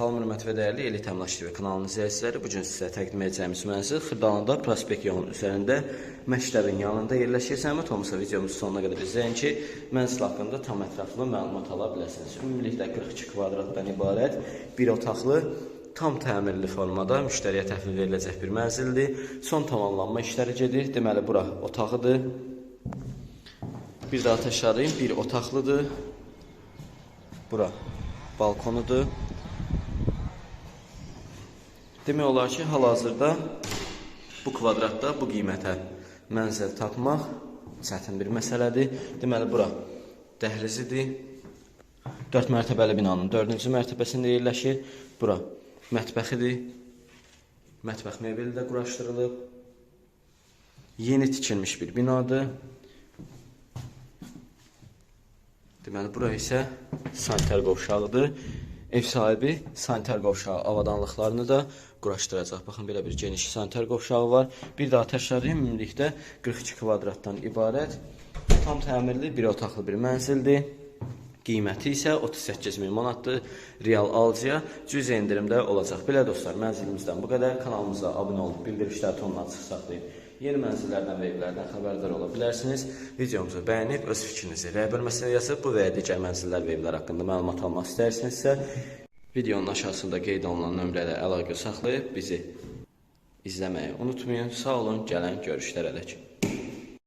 Salam hörmətli və dəyərli Elit Əmlak TV kanalının izləyiciləri. Bu gün sizə təqdim edəcəyimiz mənzil Xırdalanında prospekt yolunun üzərində məktəbin yanında yerləşir. Zəhmət olmasa videomuzu sonuna qədər izləyin ki, mənzil haqqında tam ətraflı məlumat ala biləsiniz. Ümumilikdə 42 kvadratdan ibarət bir otaqlı tam təmirli formada müştəriyə təhvil veriləcək bir mənzildir. Son tamamlanma işləri gedir. Deməli bura otağıdır. Bir daha təkrarlayım, bir otaqlıdır. Bura balkonudur. Demək olar ki, hal-hazırda bu kvadratda bu qiymətə mənzil tapmaq çətin bir məsələdir. Deməli, bura dəhlizidir. 4 mərtəbəli binanın 4-cü mərtəbəsində yerləşir. Bura mətbəxidir. Mətbəx mebeli də quraşdırılıb. Yeni tikilmiş bir binadır. Deməli, bura isə sanitar qovşağıdır. Ev sahibi sanitar qovşağı avadanlıqlarını da quraşdıracaq. Baxın, belə bir geniş sanitar qovşağı var. Bir daha təkrarlayım, ümumilikdə 42 kvadratdan ibarət tam təmirli bir otaqlı bir mənzildir. Qiyməti isə 38 min manatdır. Real alıcıya cüzi endirimdə olacaq. Belə dostlar, mənzilimizdən bu qədər. Kanalımıza abunə olub bildirişləri tonuna açıq saxlayın. Yeni mənzillərdən və evlərdən xəbərdar ola bilərsiniz. Videomuzu bəyənib öz fikrinizi rəy bölməsinə yazıb bu və ya digər mənzillər və evlər haqqında məlumat almaq istəyirsinizsə, videonun aşağısında qeyd olunan nömrələ əlaqə saxlayıb bizi izləməyi unutmayın. Sağ olun, gələn görüşlərə dək.